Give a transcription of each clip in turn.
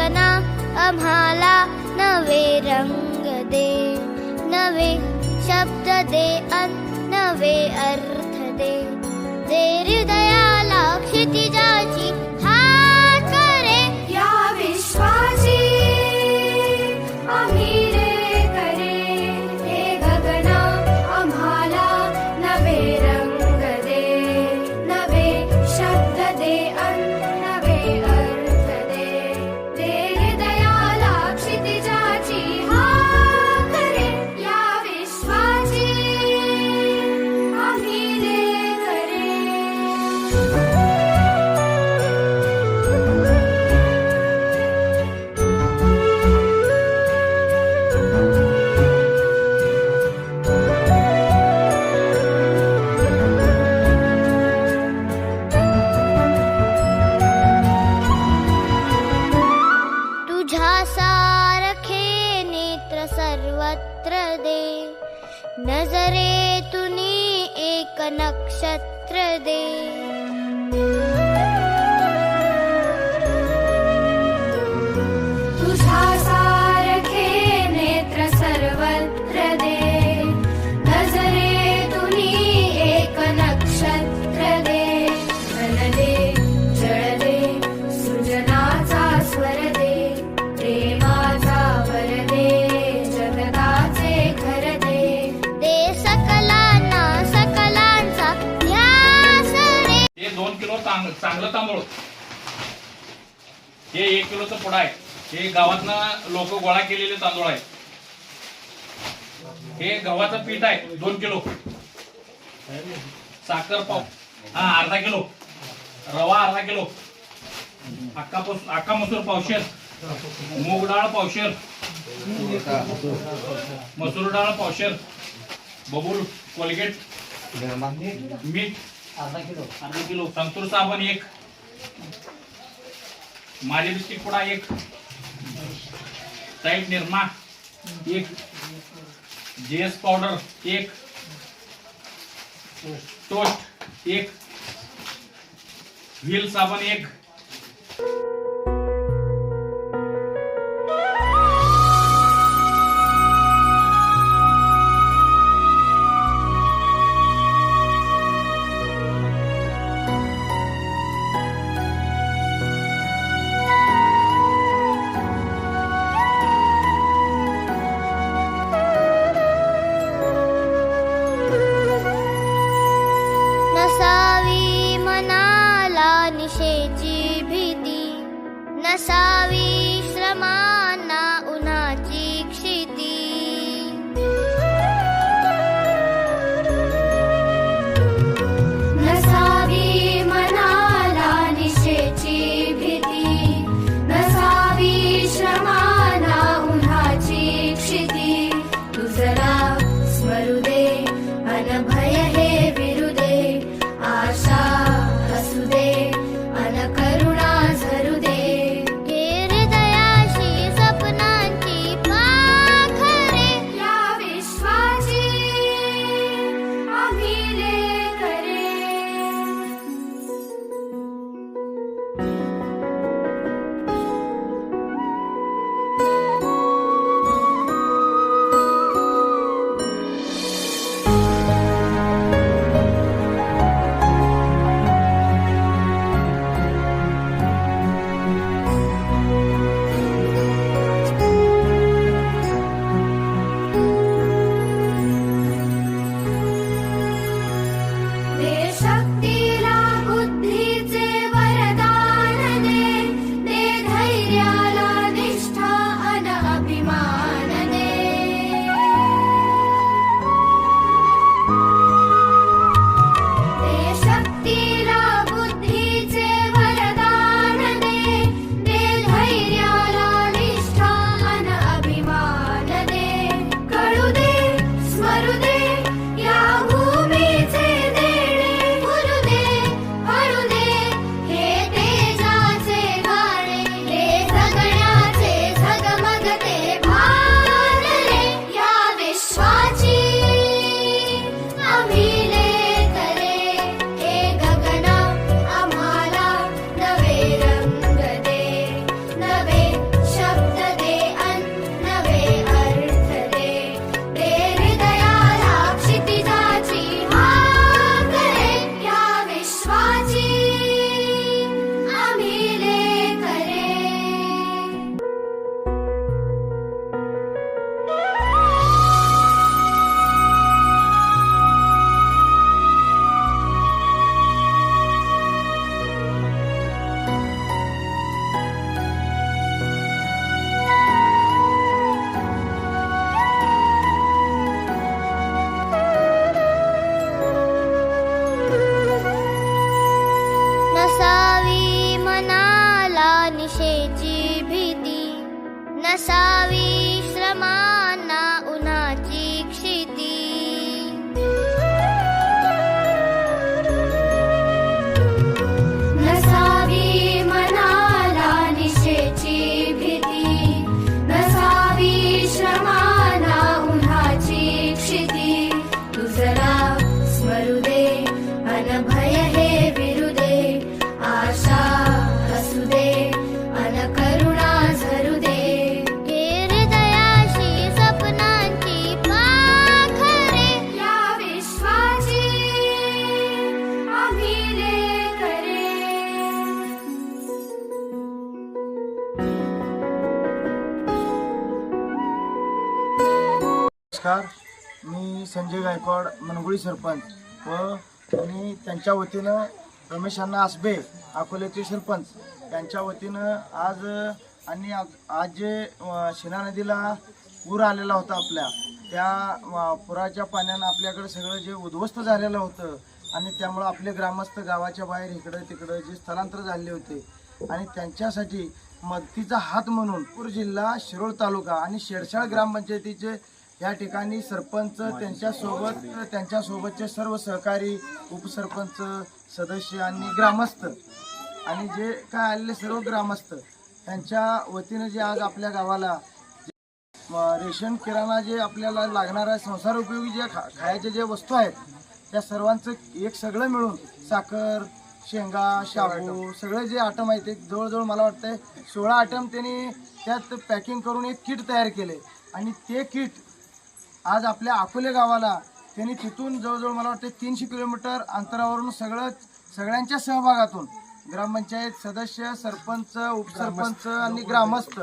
आम्हाला नवे दे नवे शब्द दे अन नवे अर्थ दे। दे तांग चांगलं तांदूळ. हे एक किलोचं पुडा आहे. हे गावातनं लोक गोळा केलेले तांदूळ आहे हे गव्हाचं पीठ आहे दोन किलो. साखर पाव. हा अर्धा किलो. रवा अर्धा किलो. अक्का पस अक्का मसूर पावशेर. मूग डाळ पावशेर. मसूर डाळ पावशेर. बबूल कोलगेट मीठ. अर्धा किलो. अर्धा किलो. संतूर साबण एक. माझे बिस्किट पुडा एक. साईट निर्मा एक. जेएस पावडर एक. टोस्ट एक. व्हील साबण एक. I saw. Deixa, deixa. Sanjay Gaikwad मनगुळी sarpanch व आणि त्यांच्या वतीनं रमेश अण्णा आसबे अकोल्याचे सरपंच त्यांच्या वतीनं आज आणि आज आज जे शिना नदीला पूर आलेला होता आपल्या त्या पुराच्या पाण्यानं आपल्याकडे सगळं जे उद्ध्वस्त झालेलं होतं आणि त्यामुळं आपले ग्रामस्थ गावाच्या बाहेर इकडं तिकडं जे स्थलांतर झाले होते आणि त्यांच्यासाठी मदतीचा हात म्हणून पूर जिल्हा शिरोळ तालुका आणि शेडशाळ ग्रामपंचायतीचे या ठिकाणी सरपंच त्यांच्यासोबत त्यांच्यासोबतचे सर्व सहकारी उपसरपंच सदस्य आणि ग्रामस्थ आणि जे काय आलेले सर्व ग्रामस्थ त्यांच्या वतीनं जे आज आपल्या गावाला रेशन किराणा जे आपल्याला लागणाऱ्या संसार उपयोगी जे खा खायच्या जे वस्तू आहेत त्या सर्वांचं एक सगळं मिळून साखर शेंगा शाबू सगळे जे आटम आहेत ते जवळजवळ मला वाटतंय सोळा आटम त्यांनी त्यात पॅकिंग करून एक किट तयार केले आणि ते किट आज आपल्या अकोले गावाला त्यांनी तिथून जवळजवळ मला वाटतं तीनशे किलोमीटर अंतरावरून सगळं सगळ्यांच्या सहभागातून ग्रामपंचायत सदस्य सरपंच उपसरपंच आणि ग्रामस्थ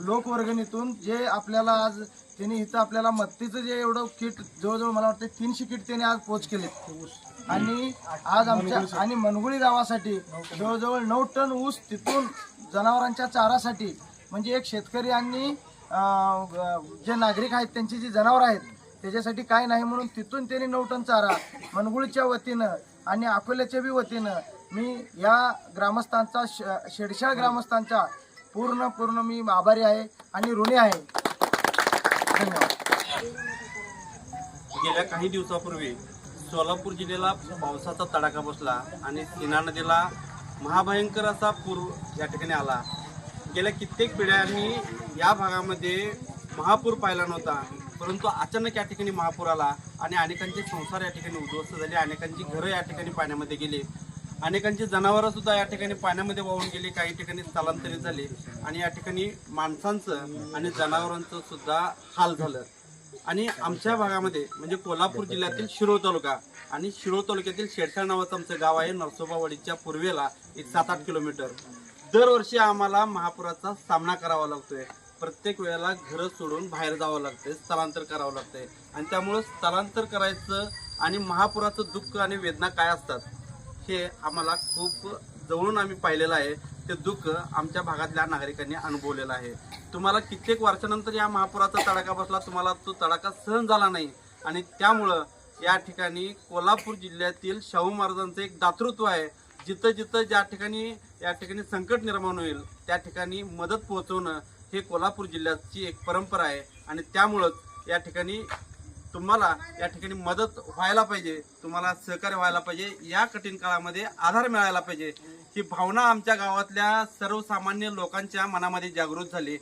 लोकवर्गणीतून जे आपल्याला आज त्यांनी इथं आपल्याला मत्तीचं जे एवढं किट जवळजवळ मला वाटतं तीनशे किट त्यांनी आज पोच केले. आणि आज आमच्या आणि मनगुळी गावासाठी जवळजवळ नऊ टन ऊस तिथून जनावरांच्या चारासाठी म्हणजे एक शेतकरी आणि जे नागरिक आहेत त्यांची जी जनावरं आहेत त्याच्यासाठी काय नाही म्हणून तिथून त्यांनी नऊ टन चारा मनगुळीच्या वतीनं आणि अकोल्याच्या बी वतीनं मी या ग्रामस्थांचा श- शेडशाळ ग्रामस्थांचा पूर्ण पूर्ण मी आभारी आहे आणि ऋणी आहे. धन्यवाद. गेल्या काही दिवसापूर्वी सोलापूर जिल्ह्याला पावसाचा तडाखा बसला आणि सीना नदीला महाभयंकर असा पूर या ठिकाणी आला. गेल्या कित्येक पिढ्यांनी या भागामध्ये महापूर पाहिला नव्हता. परंतु अचानक या ठिकाणी महापूर आला आणि अनेकांचे संसार या ठिकाणी उद्ध्वस्त झाले. अनेकांची घरं या ठिकाणी पाण्यामध्ये गेली. अनेकांची जनावरं सुद्धा या ठिकाणी पाण्यामध्ये वाहून गेली काही ठिकाणी स्थलांतरित झाले आणि या ठिकाणी माणसांचं आणि जनावरांचं सुद्धा हाल झालं. आणि आमच्या भागामध्ये म्हणजे कोल्हापूर जिल्ह्यातील शिरोळ तालुका आणि शिरोळ तालुक्यातील शेडशाळ नावाचं आमचं गाव आहे. नरसोबावाडीच्या पूर्वेला एक सात आठ किलोमीटर. दरवर्षी आम्हाला महापुराचा सामना करावा लागतोय. प्रत्येक वेळेला घरं सोडून बाहेर जावं लागतंय स्थलांतर करावं लागतंय. आणि त्यामुळं स्थलांतर करायचं आणि महापुराचं दुःख आणि वेदना काय असतात हे आम्हाला खूप जवळून आम्ही पाहिलेलं आहे. ते दुःख आमच्या भागातल्या नागरिकांनी अनुभवलेलं आहे. तुम्हाला कित्येक वर्षानंतर या महापुराचा तडाखा बसला तुम्हाला तो तडाखा सहन झाला नाही. आणि त्यामुळं या ठिकाणी कोल्हापूर जिल्ह्यातील शाहू महाराजांचं एक दातृत्व आहे. जिथं जिथं ज्या ठिकाणी या ठिकाणी संकट निर्माण होईल त्या ठिकाणी मदत पोहोचवणं हे कोल्हापूर जिल्ह्याची एक परंपरा आहे. आणि त्यामुळंच या ठिकाणी तुम्हाला या ठिकाणी मदत व्हायला पाहिजे तुम्हाला सहकार्य व्हायला पाहिजे या कठीण काळामध्ये आधार मिळायला पाहिजे. ही भावना आमच्या गावातल्या सर्वसामान्य लोकांच्या मनामध्ये जागृत झाली.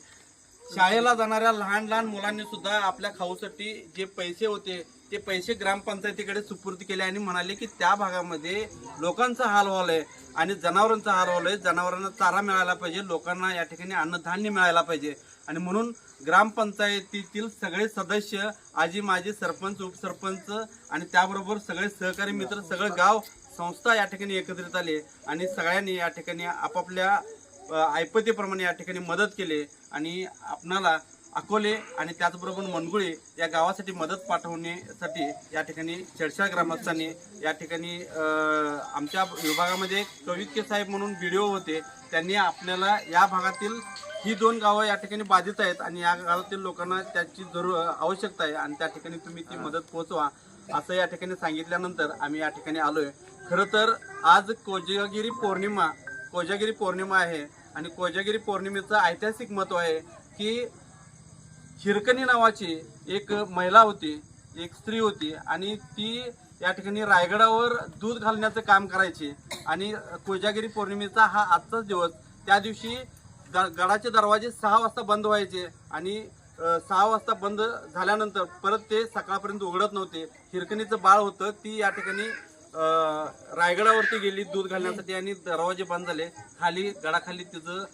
शाळेला जाणाऱ्या लहान लहान मुलांनी सुद्धा आपल्या खाऊसाठी जे पैसे होते ते पैसे ग्रामपंचायतीकडे सुपूर्द केले आणि म्हणाले की त्या भागामध्ये लोकांचा हाल व्हायलाय आणि जनावरांचा हाल व्हायलाय जनावरांना चारा मिळायला पाहिजे लोकांना या ठिकाणी अन्नधान्य मिळायला पाहिजे. आणि म्हणून ग्रामपंचायतीतील सगळे सदस्य आजी माजी सरपंच उपसरपंच आणि त्याबरोबर सगळे सहकारी मित्र सगळं गाव संस्था या ठिकाणी एकत्रित आले आणि सगळ्यांनी या ठिकाणी आपापल्या ऐपतीप्रमाणे या ठिकाणी मदत केली आणि आपणाला अकोले आणि त्याचबरोबर मनगुळे या गावासाठी मदत पाठवण्यासाठी या ठिकाणी शेडशाळ ग्रामस्थांनी या ठिकाणी आमच्या विभागामध्ये कवित्य साहेब म्हणून व्हिडिओ होते त्यांनी आपल्याला या भागातील ही दोन गावं या ठिकाणी बाधित आहेत आणि या गावातील लोकांना त्याची जरूर आवश्यकता आहे आणि त्या ठिकाणी तुम्ही ती मदत पोहोचवा असं या ठिकाणी सांगितल्यानंतर आम्ही या ठिकाणी आलोय. खरं तर आज कोजागिरी पौर्णिमा कोजागिरी पौर्णिमा आहे आणि कोजागिरी पौर्णिमेचं ऐतिहासिक महत्त्व आहे की हिरकणी नावाची एक महिला होती एक स्त्री होती आणि ती या ठिकाणी रायगडावर दूध घालण्याचं काम करायची आणि कोजागिरी पौर्णिमेचा हा आजचाच दिवस. त्या दिवशी द- गडाचे दरवाजे सहा वाजता बंद व्हायचे आणि सहा वाजता बंद झाल्यानंतर परत ते सकाळपर्यंत उघडत नव्हते. हिरकणीचं बाळ होतं ती या ठिकाणी रायगडावरती गेली दूध घालण्यासाठी आणि दरवाजे बंद झाले. खाली गडाखाली तिचं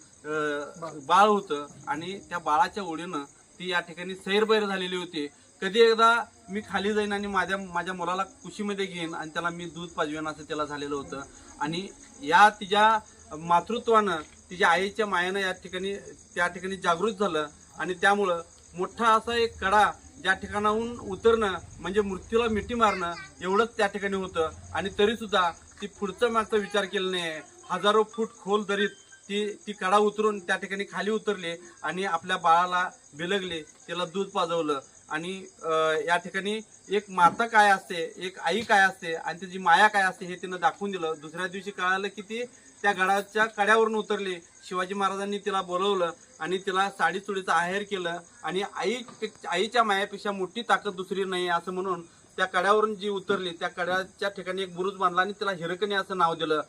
बाळ होतं आणि त्या बाळाच्या ओढीनं ती या ठिकाणी सैरबैर झालेली होती. कधी एकदा मी खाली जाईन आणि माझ्या माझ्या मुलाला कुशीमध्ये घेईन आणि त्याला मी दूध पाजवेन असं त्याला झालेलं होतं. आणि या तिच्या मातृत्वानं तिच्या आईच्या मायानं या ठिकाणी त्या ठिकाणी जागृत झालं. आणि त्यामुळं मोठा असा एक कडा ज्या ठिकाणाहून उतरणं म्हणजे मृत्यूला मिठी मारणं एवढंच त्या ठिकाणी होतं. आणि तरीसुद्धा ती पुढचं मागचा विचार केला नाही हजारो फूट खोल दरीत ती ती कडा उतरून त्या ठिकाणी खाली उतरले आणि आपल्या बाळाला बिलगले त्याला दूध पाजवलं. आणि या ठिकाणी एक माता काय असते एक आई काय असते आणि त्याची माया काय असते हे तिनं दाखवून दिलं. दुसऱ्या दिवशी कळालं की ती त्या गडाच्या कड्यावरून उतरली. शिवाजी महाराजांनी तिला बोलवलं आणि तिला साडी चुडीचं आहेर केलं आणि आई आईच्या मायापेक्षा मोठी ताकद दुसरी नाही असं म्हणून त्या कड्यावरून जी उतरली त्या कड्याच्या ठिकाणी एक बुरुज बांधला आणि तिला हिरकणी असं नाव दिलं.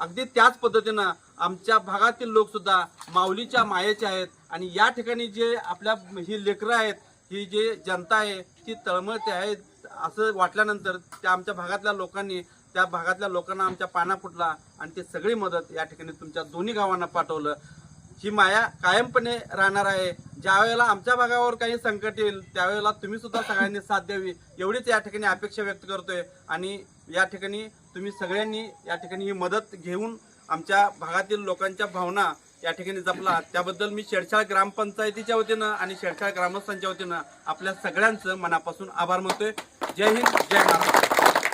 अगदी त्याच पद्धतीनं आमच्या भागातील लोकसुद्धा माऊलीच्या मायेचे आहेत. आणि या ठिकाणी जे आपल्या ही लेकरं आहेत ही जे जनता आहे ती तळमळते आहे असं वाटल्यानंतर त्या आमच्या भागातल्या लोकांनी त्या भागातल्या लोकांना आमच्या पाना फुटला आणि ते सगळी मदत या ठिकाणी तुमच्या दोन्ही गावांना पाठवलं. ही माया कायमपणे राहणार आहे. ज्या वेळेला आमच्या भागावर काही संकट येईल त्यावेळेला तुम्ही सुद्धा सगळ्यांनी साथ द्यावी. एवढीच या ठिकाणी अपेक्षा व्यक्त करतोय. आणि या ठिकाणी तुम्ही सगळ्यांनी या ठिकाणी ही मदत घेऊन आमच्या भागातील लोकांच्या भावना या ठिकाणी जपला त्याबद्दल मी शेडशाळ ग्रामपंचायतीच्या वतीनं आणि शेडशाळ ग्रामस्थांच्या वतीनं आपल्या सगळ्यांचं मनापासून आभार मानतोय. जय हिंद जय महाराष्ट्र.